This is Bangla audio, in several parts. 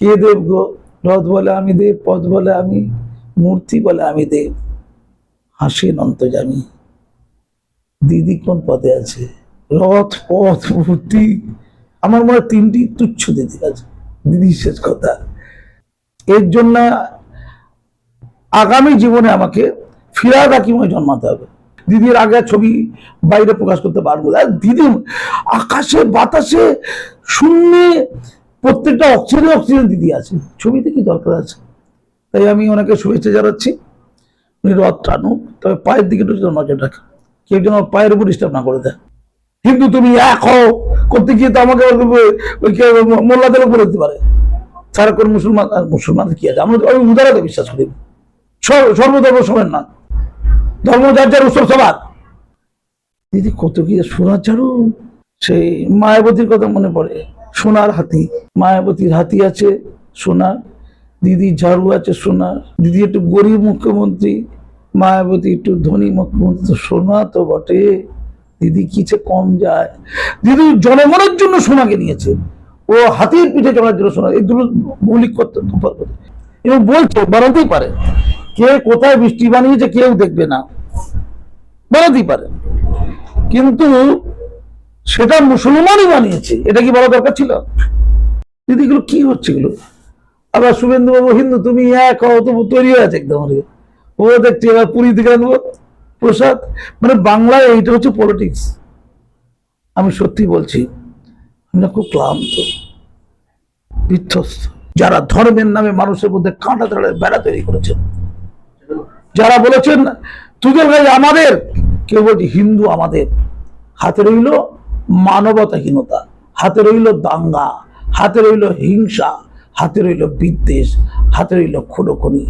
কে দেব গো? রথ বলে আমি দেব, পথ বলে আমি, মূর্তি বলে আমি দেব। হাসি অন্তর্জামী দিদি কোন পদে আছে? রথ, পথ, মূর্তি। আমার মনে হয় তিনটি তুচ্ছ দিদি আছে। দিদি শেষ কথা। এর জন্য আগামী জীবনে আমাকে ফিরাদ হাকিমে জন্মাতে হবে। দিদির আগে ছবি বাইরে প্রকাশ করতে পারব দিদি আকাশে, বাতাসে, শূন্যে প্রত্যেকটা অক্সিজেন অক্সিজেন দিদি আছে ছবিতে কি দরকার আছে? তাই আমি ওনাকে শুভেচ্ছা জানাচ্ছি। উনি রথ টানুক, তবে পায়ের দিকে একটু নজর রাখে কেউ যেন পায়ের উপর ডিস্টার্ব না করে দেয়। কিন্তু তুমি এক হও, করতে গিয়ে তো আমাকে মোল্লাদের উপরে দিতে পারে। সারাক্ষণ মুসলমান, আর মুসলমানদের কি আছে? আমরা আমি উদারতে বিশ্বাস করি। সর- সর্বধর্ম সমেন না। ধর্ম যার যার উৎসব সবার। দিদি, কত কি যে সোনার ঝাড়ু সেই মায়াবতীর কথা মনে পড়ে। সোনার হাতি, মায়াবতীর হাতি আছে সোনার, দিদি ঝাড়ু আছে সোনার, দিদি একটু গরিব মুখ্যমন্ত্রী, মায়াবতী একটু ধনী মুখ্যমন্ত্রী, সোনা তো বটে। দিদি কিছে কম যায়। দিদি জনগণের জন্য সোনাকে নিয়েছে। ও হাতির পিঠে চড়ার জন্য সোনা, এই দুটো মৌলিক এবং বলছে, বানাতেই পারে। কে কোথায় বৃষ্টি বানিয়েছে কেউ দেখবে না। বানাতেই পারে। কিন্তু সেটা মুসলমানই বানিয়েছে। এটা কি বলা দরকার ছিল? দিদি, এগুলো কি হচ্ছে এগুলো? আবার শুভেন্দু বাবু হিন্দু, তুমি এক হও তো তৈরি হয়ে আছে একদম ও দেখছি, এবার পুরী থেকে আনব, প্রসাদ। মানে বাংলায় এইটা হচ্ছে পলিটিক্স আমি সত্যি বলছি, আমি না খুব ক্লান্ত, বিধ্বস্ত। যারা ধর্মের নামে মানুষের মধ্যে কাঁটা তাড়ে বেড়া তৈরি করেছেন যারা বলেছেন তুদের ভাই আমাদের। কেউ বলছে, হিন্দু আমাদের। হাতে রইল মানবতাহীনতা, হাতে রইল দাঙ্গা, হাতে রইল হিংসা, হাতে রইল বিদ্বেষ, হাতে রইল খুনোখুনি,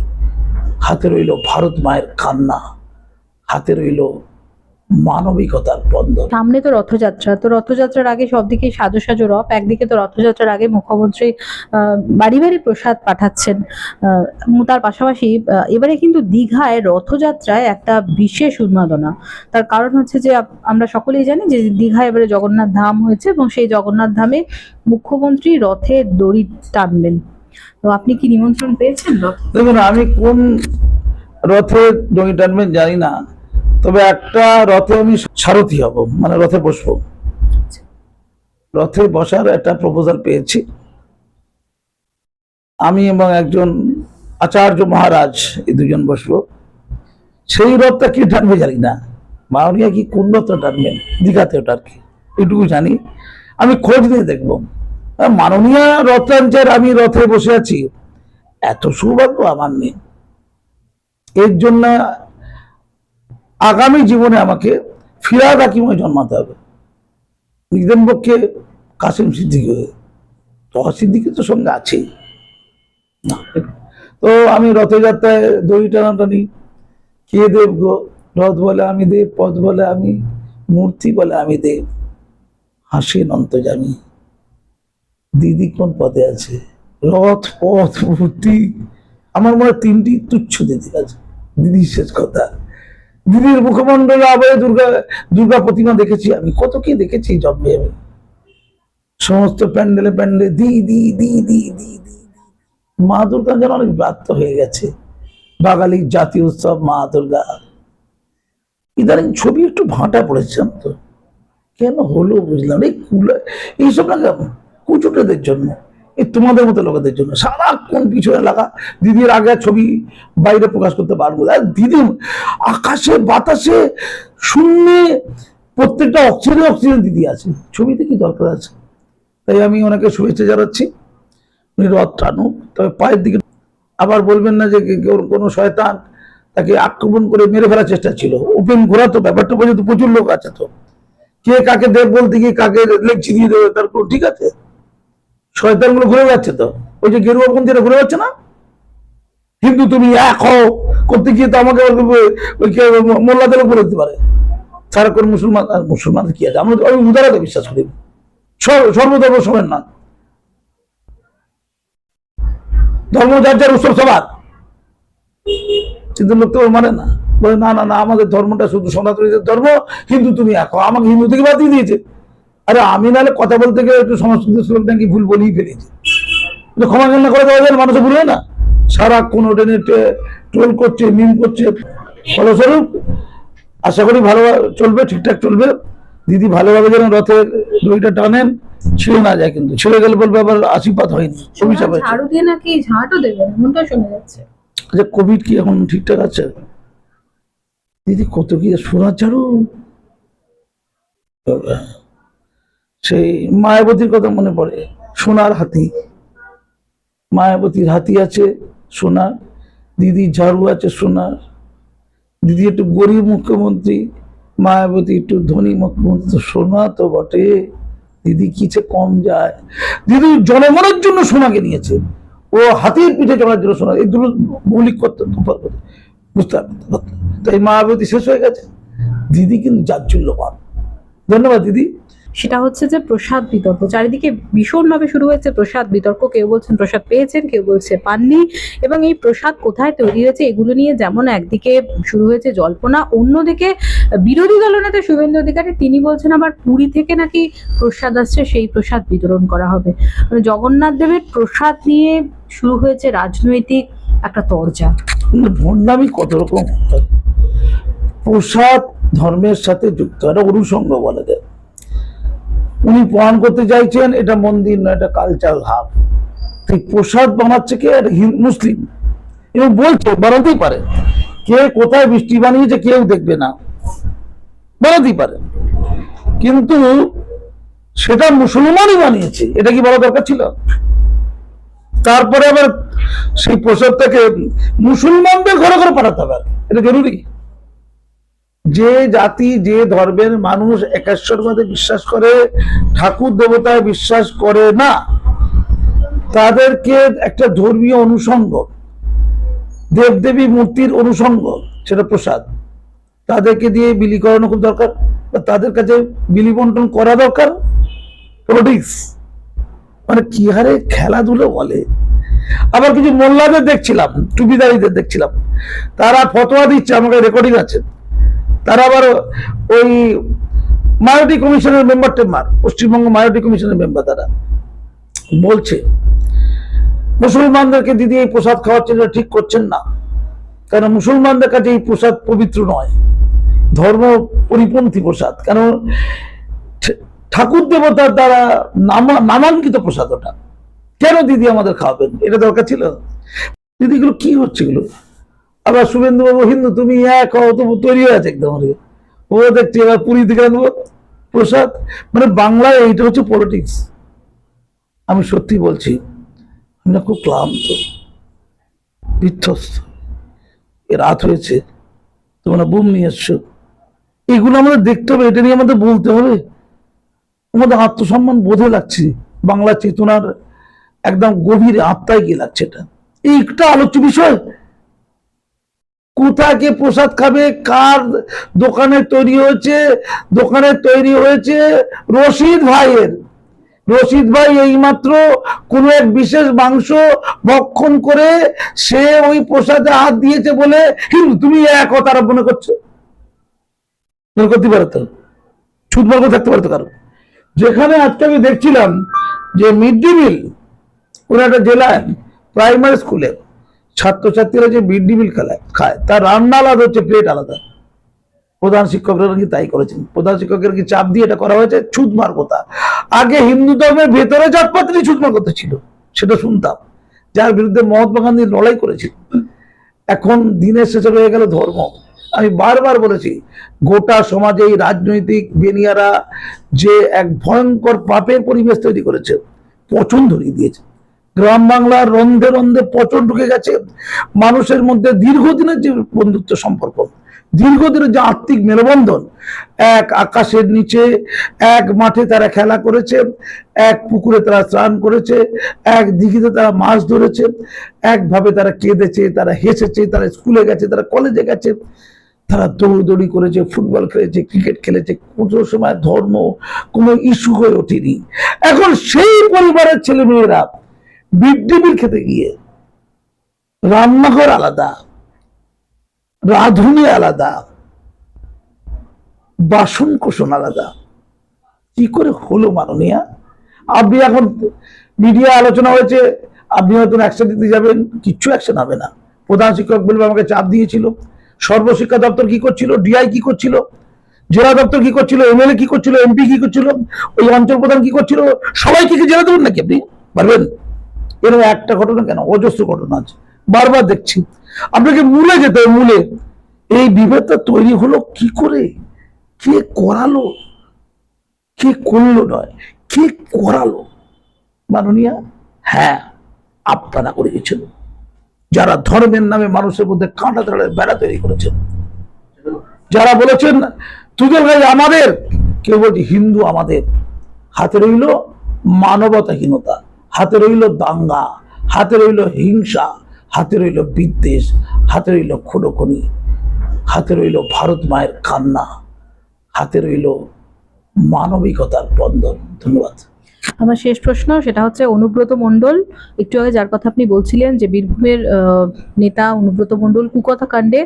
হাতে রইল ভারত মায়ের কান্না, হাতে রইল মানবিকতার বন্ধন। সামনে তো রথযাত্রা তো রথযাত্রার আগে সব দিকে সাজো সাজো রথ একদিকে তো রথযাত্রার আগে মুখ্যমন্ত্রী বাড়ি বাড়ি প্রসাদ পাঠাচ্ছেন। তার পাশাপাশি এবারে কিন্তু দীঘায় রথযাত্রায় একটা বিশেষ উন্মাদনা। তার কারণ হচ্ছে যে আমরা সকলেই জানি যে দীঘায় এবারে জগন্নাথ ধাম হয়েছে এবং সেই জগন্নাথ ধামে মুখ্যমন্ত্রী রথের দড়ি টানবেন। তো আপনি কি নিমন্ত্রণ পেয়েছেন দেখুন আমি কোন রথে দড়ি টানবেন জানি না। তবে একটা রথে আমি সারথি হব মানে রথে বসবো। রথে বসার একটা প্রপোজাল পেয়েছি। আমি এবং একজন আচার্য মহারাজ এই দুজন বসবো। সেই রথটা কি টানবে জানি না। মাওনিয়া কি কোন রথটা টানবেন দীঘাতে ওটা আর কি। এটুকু জানি। আমি খোঁজ নিয়ে দেখব। মাননীয় রথ টানছে আর আমি রথে বসে আছি। এত সৌভাগ্য আমার নেই। এর জন্য আগামী জীবনে আমাকে ফিরাদ হাকিমে জন্মাতে হবে। নিজের পক্ষে কাসিম সিদ্দিকি হয়ে। সিদ্দিকি তো সঙ্গে আছেই। না তো আমি রথযাত্রায় দড়ি টানাটানি, কে দেব গো? রথ বলে আমি দেব, পথ বলে আমি, মূর্তি বলে আমি দেব। হাসি অন্তর্জামী দিদি কোন পদে আছে? রথ, পথ, মূর্তি। আমার মনে হয় তিনটি তুচ্ছ দিদি আছে। দিদি শেষ কথা। দিদির মুখমণ্ডলে আবার দুর্গা দুর্গা প্রতিমা দেখেছি আমি। কত কি দেখেছি জন্মে আমি। সমস্ত প্যান্ডেলে প্যান্ডেলে দি দি দি দি দি দি মা দুর্গা যেন অনেক ব্যর্থ হয়ে গেছে। বাঙালির জাতীয় উৎসব মা দুর্গা। ইদানিং ছবি একটু ভাঁটা পড়েছে, জানো তো। কেন হলো বুঝলাম। এই কুলা এইসব না কুচুটেদের জন্য এই তোমাদের মতো লোকেদের জন্য। সারাক্ষণ পিছনে লাগা দিদির আগে ছবি বাইরে প্রকাশ করতে পারব। আর দিদি আকাশে, বাতাসে, শূন্যে প্রত্যেকটা অক্সিজেন অক্সিজেন দিদি আছে। ছবিতে কি দরকার আছে? তাই আমি ওনাকে শুভেচ্ছা জানাচ্ছি। উনি রথ টানুক, তবে পায়ের দিকে আবার বলবেন না যে কোনো শয়তান তাকে আক্রমণ করে মেরে ফেলার চেষ্টা ছিল। ওপেন ঘোরা তো ব্যাপারটা পর্যন্ত প্রচুর লোক আছে তো। কে কাকে দেব বলতে গিয়ে কাকে লেগছি দিয়ে দেবে তার ঠিক আছে? শয়তানগুলো ঘুরে যাচ্ছে তো? ওই যে গেরুয়া পন্থীরা ঘুরে যাচ্ছে না? কিন্তু তুমি এক হও, করতে গিয়ে তো আমাকে মোল্লাদের উপরে দিতে পারে। সারাক্ষণ মুসলমান, আর মুসলমানদের কি আছে? আমরা আমি উদারতে বিশ্বাস করি। সর্বধর্ম সমেন না। ধর্ম যার যার উৎসব সবার। কিন্তু লোক তো মানে না। বলে, না না না, আমাদের ধর্মটা শুধু সনাতনীদের ধর্ম, হিন্দু তুমি এক আমাকে হিন্দু থেকে বাদ দিয়ে দিয়েছে। আরে আমি নাহলে কথা বলতে গেলে একটু সংস্কৃত শ্লোক নাকি ভুল বলেই ফেলেছি। ক্ষমা কান্না করে দেওয়া যায় মানুষে ভুলবে না। সারাক্ষণ ওটা নিয়ে ট্রোল করছে মিম করছে। ফলস্বরূপ আশা করি ভালো চলবে ঠিকঠাক চলবে। দিদি ভালোভাবে যেন রথের দড়িটা টানেন ছিঁড়ে না যায় কিন্তু। ছিঁড়ে গেলে বলবে আবার আশীর্বাদ হয়নি। অভিশাপ হয়েছে। আচ্ছা কোভিড কি এখন ঠিকঠাক আছে? দিদি কত কি সোনার ঝাড়ু। সেই মায়াবতীর কথা মনে পড়ে। সোনার হাতি। মায়াবতীর হাতি আছে সোনার দিদি ঝাড়ু আছে সোনার। দিদি একটু গরিব মুখ্যমন্ত্রী, মায়াবতী একটু ধনী মুখ্যমন্ত্রী তো সোনা তো বটে। দিদি কিছে কম যায়। দিদি জনগণের জন্য সোনাকে নিয়েছে। ও হাতির পিঠে চড়ার জন্য সোনা। এই দুটো মৌলিক বুঝতে পারবে তাই মায়াবতী শেষ হয়ে গেছে। দিদি কিন্তু জাজ্জুল্যমান ধন্যবাদ দিদি। সেটা হচ্ছে যে প্রসাদ বিতর্ক। চারিদিকে ভীষণভাবে শুরু হয়েছে প্রসাদ বিতর্ক। কেউ বলছেন প্রসাদ পেয়েছেন, কেউ বলছে পাননি। এবং এই প্রসাদ কোথায় তৈরি হয়েছে এগুলো নিয়ে যেমন একদিকে শুরু হয়েছে জল্পনা, অন্যদিকে বিরোধী দলনেতা শুভেন্দু অধিকারী, তিনি বলছেন আবার পুরী থেকে নাকি প্রসাদ আসছে, সেই প্রসাদ বিতরণ করা হবে। মানে জগন্নাথ দেবের প্রসাদ নিয়ে শুরু হয়েছে রাজনৈতিক একটা তরজা। ভণ্ডামি কত রকম? প্রসাদ ধর্মের সাথে যুক্ত, এটা অনুষঙ্গ বলা যায় উনি প্রমাণ করতে চাইছেন, এটা মন্দির না এটা কালচারাল হাব ঠিক প্রসাদ বানাচ্ছে কে? মুসলিম। এবং বলছে, বানাতেই পারে। কে কোথায় বৃষ্টি বানিয়েছে কেউ দেখবে না। বানাতেই পারে। কিন্তু সেটা মুসলমানই বানিয়েছে। এটা কি বলা দরকার ছিল? তারপরে আবার সেই প্রসাদটাকে মুসলমানদের ঘরে ঘরে পাঠাতে হবে। এটা জরুরি? যে জাতি, যে ধর্মের মানুষ একেশ্বরবাদে বিশ্বাস করে, ঠাকুর দেবতায় বিশ্বাস করে না, তাদেরকে একটা ধর্মীয় অনুষঙ্গ দেবদেবী মূর্তির অনুষঙ্গ সেটা প্রসাদ। তাদেরকে দিয়ে বিলি করানো খুব দরকার, বা তাদের কাছে বিলি বন্টন করা দরকার মানে কি হারে খেলাধুলো বলে। আবার কিছু মোল্লাদের দেখছিলাম, টুপিদারিদের দেখছিলাম। তারা ফতোয়া দিচ্ছে, আমাকে রেকর্ডিং আছে। তারা আবার ওই মায়োরিটি কমিশনের মেম্বার টেম্বার, পশ্চিমবঙ্গ মায়োরিটি কমিশনের মেম্বার তারা বলছে, মুসলমানদেরকে দিদি এই প্রসাদ খাওয়াচ্ছেন ঠিক করছেন না। কারণ মুসলমানদের কাছে এই প্রসাদ পবিত্র নয়, ধর্ম পরিপন্থী প্রসাদ। কেন ঠ- ঠাকুর দেবতার দ্বারা নামা- নামাঙ্কিত প্রসাদ ওটা। কেন দিদি আমাদের খাওয়াবেন? এটা দরকার ছিল? দিদিগুলো কি হচ্ছে এগুলো? আবার শুভেন্দু বাবু হিন্দু, তুমি এক তবু তৈরি হয়ে আছে একদম ও দেখছি, এবার পুরী থেকে আনব, প্রসাদ। মানে বাংলায় এইটা হচ্ছে পলিটিক্স আমি সত্যি বলছি, আমি না খুব ক্লান্ত, বিধ্বস্ত। এ রাত হয়েছে, তোমরা বুম নিয়ে এসছো? এগুলো আমাদের দেখতে হবে, এটা নিয়ে আমাদের বলতে হবে। আমাদের আত্মসম্মান বোধে লাগছে বাংলা চেতনার একদম গভীর আত্মায় গিয়ে লাগছে এটা। এইটা আলোচ্য বিষয়। কোথায় কে প্রসাদ খাবে? কার দোকানে তৈরি হয়েছে? দোকানে তৈরি হয়েছে রশিদ ভাইয়ের। রশিদ ভাই এইমাত্র কোনো এক বিশেষ মাংস ভক্ষণ করে সে ওই প্রসাদে হাত দিয়েছে বলে, হিন্দু, তুমি এক কথা মনে করছ? মনে করতে পারো তো। ছুট মার্গ থাকতে পারতো কারও। যেখানে আজকে আমি দেখছিলাম যে মিড ডে মিল কোনো একটা জেলায়, প্রাইমারি স্কুলে ছাত্রছাত্রীরা যে মিড ডে মিল খায়, তার রান্না আলাদা হচ্ছে প্লেট আলাদা। প্রধান শিক্ষকরা নাকি তাই করেছেন? প্রধান শিক্ষকের কি চাপ দিয়ে এটা করা হয়েছে? ছুত কথা আগে হিন্দু ধর্মের ভেতরে জাতপাতি ছুত কথা ছিল, সেটা শুনতাম। যার বিরুদ্ধে মহাত্মা গান্ধী লড়াই করেছিল। এখন দিনের শেষে রয়ে গেল ধর্ম। আমি বারবার বলেছি, গোটা সমাজে এই রাজনৈতিক বেনিয়ারা যে এক ভয়ঙ্কর পাপের পরিবেশ তৈরি করেছে ধরিয়ে দিয়েছে। গ্রাম বাংলার রন্ধে রন্ধে পচন ঢুকে গেছে। মানুষের মধ্যে দীর্ঘদিনের যে বন্ধুত্ব সম্পর্ক, দীর্ঘদিনের যে আত্মিক মেলবন্ধন, এক আকাশের নিচে, এক মাঠে তারা খেলা করেছে, এক পুকুরে তারা স্নান করেছে, এক দিঘিতে তারা মাছ ধরেছে, একভাবে তারা কেঁদেছে, তারা হেসেছে, তারা স্কুলে গেছে, তারা কলেজে গেছে, তারা দৌড়দৌড়ি করেছে, ফুটবল খেলেছে, ক্রিকেট খেলেছে, কোনো সময় ধর্ম কোনো ইস্যু হয়ে ওঠেনি। এখন সেই পরিবারের ছেলে মিড খেতে গিয়ে। রান্নাঘর আলাদা, রাঁধুনি আলাদা বাসন কোষণ আলাদা। কি করে হলো মাননীয়া? আপনি এখন মিডিয়া আলোচনা হয়েছে, আপনি হয়তো অ্যাকশন দিতে যাবেন, কিচ্ছু অ্যাকশন হবে না। প্রধান শিক্ষক বলবে আমাকে চাপ দিয়েছিল। সর্বশিক্ষা দপ্তর কি করছিল? ডিআই কি করছিল? জেলা দপ্তর কি করছিল? এমএলএ কি করছিল? এমপি কি করছিল? ওই অঞ্চল প্রধান কি করছিল? সবাইকে কি জেলা দেবেন নাকি আপনি? পারবেন? এরকম একটা ঘটনা কেন? অজস্র ঘটনা আছে। বারবার দেখছি। আপনাকে মূলে যেতে হবে, মূলে। এই বিভেদটা তৈরি হলো কি করে? কে করালো? কে করল নয়? কে করালো? মাননীয়া হ্যাঁ আপনারা করে গেছেন। যারা ধর্মের নামে মানুষের মধ্যে কাঁটা তাড়ের বেড়া তৈরি করেছেন। যারা বলেছেন তুদের ভাই আমাদের। কেউ বলছে, হিন্দু আমাদের। হাতে রইল মানবতাহীনতা। হাতে রইল দাঙ্গা, হাতে রইল হিংসা, হাতে রইল বিদ্বেষ, হাতে রইল খুনোখুনি, হাতে রইল ভারত মায়ের কান্না, হাতে রইল মানবিকতার বন্ধন। ধন্যবাদ। আমার শেষ প্রশ্ন, সেটা হচ্ছে অনুব্রত মণ্ডল। একটু আগে যার কথা আপনি বলছিলেন যে বীরভূমের নেতা অনুব্রত মণ্ডল কুকথা কাণ্ডে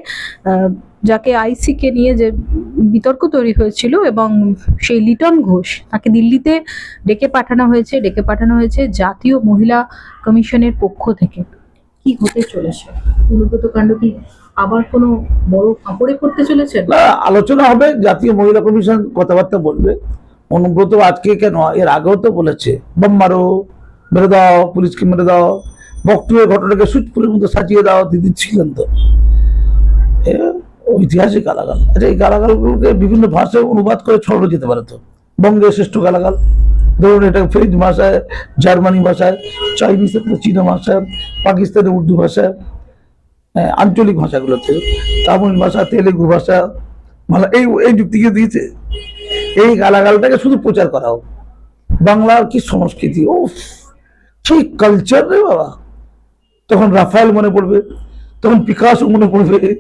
যাকে আইসি কে নিয়ে যে বিতর্ক তৈরি হয়েছিল এবং সেই লিটন ঘোষ তাকে দিল্লিতে ডেকে পাঠানো হয়েছে, ডেকে পাঠানো হয়েছে জাতীয় মহিলা কমিশনের পক্ষ থেকে। কি হতে চলেছে? অনুব্রত কাণ্ড কি আবার কোনো বড় কাপড়ে পড়তে চলেছে? আলোচনা হবে, জাতীয় মহিলা কমিশন কথাবার্তা বলবে। অনুব্রত আজকে কেন? এর আগেও তো বলেছে, বম মারো, মেরে দাও, পুলিশকে মেরে দাও বকটুয়ের ঘটনাকে সুচপুরের মধ্যে সাজিয়ে দাও, দিদি ছিলেন তো ঐতিহাসিক গালাগাল। আচ্ছা এই গালাগালগুলোকে বিভিন্ন ভাষায় অনুবাদ করে ছড়ানো যেতে পারে তো। বঙ্গের শ্রেষ্ঠ গালাগাল। ধরুন এটা ফ্রেঞ্চ ভাষায়, জার্মানি ভাষায় চাইনিজের চীনা ভাষায়, পাকিস্তানের উর্দু ভাষায় আঞ্চলিক ভাষাগুলোতে, তামিল ভাষা, তেলেগু ভাষা, মালা এই এই যুক্তিকে দিয়েছে। গালাগালটাকে শুধু প্রচার করা হোক। বাংলার কি সংস্কৃতি? ও কি কালচার রে বাবা। তখন রাফায়েল মনে পড়বে, তখন পিকাসো মনে পড়বে,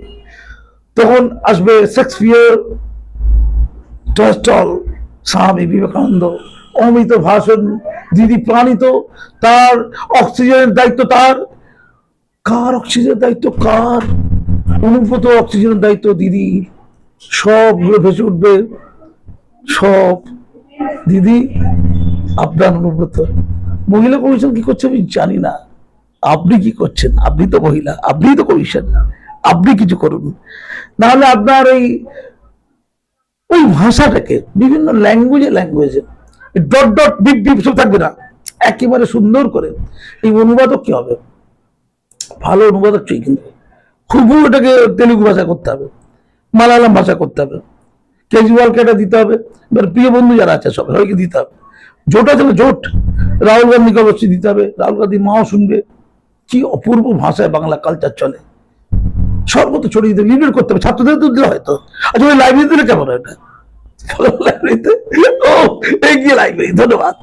তখন আসবে শেক্সপিয়ার টস্টল স্বামী বিবেকানন্দ, অমিত ভাষণ, দিদি প্রাণিত, তার অক্সিজেনের দায়িত্ব তার। কার অক্সিজেনের দায়িত্ব? কার? অনুভূত অক্সিজেনের দায়িত্ব দিদি। সবগুলো ভেসে উঠবে। সব দিদি আপনার অনুব্রত। মহিলা কমিশন কি করছে আমি জানি না। আপনি কি করছেন? আপনি তো মহিলা, আপনি তো কমিশন। আপনি কিছু করুন। নাহলে আপনার এই, ওই ভাষাটাকে, বিভিন্ন ল্যাঙ্গুয়েজে ল্যাঙ্গুয়েজে, ডট ডট বিপ বিপ সব থাকবে না। একেবারে সুন্দর করে। এই অনুবাদক কি হবে? ভালো অনুবাদক চাই কিন্তু? খুবু এটাকে তেলুগু ভাষা করতে হবে। মালায়ালাম ভাষা করতে হবে। কেজরিওয়ালকে এটা দিতে হবে। এবার প্রিয় বন্ধু যারা আছে সব সবাইকে দিতে হবে। জোট আছে জোট। রাহুল গান্ধীকে অবশ্যই দিতে হবে। রাহুল গান্ধী মাও শুনবে। কি অপূর্ব ভাষায় বাংলা কালচার চলে। সর্বত্র ছড়িয়ে দিতে লিডার করতে হবে। ছাত্রদের তো দিলে হয়তো। আচ্ছা ওই লাইব্রেরি দিলে কেমন এটা? লাইব্রেরিতে ও, এগিয়ে গিয়ে লাইব্রেরি ধন্যবাদ।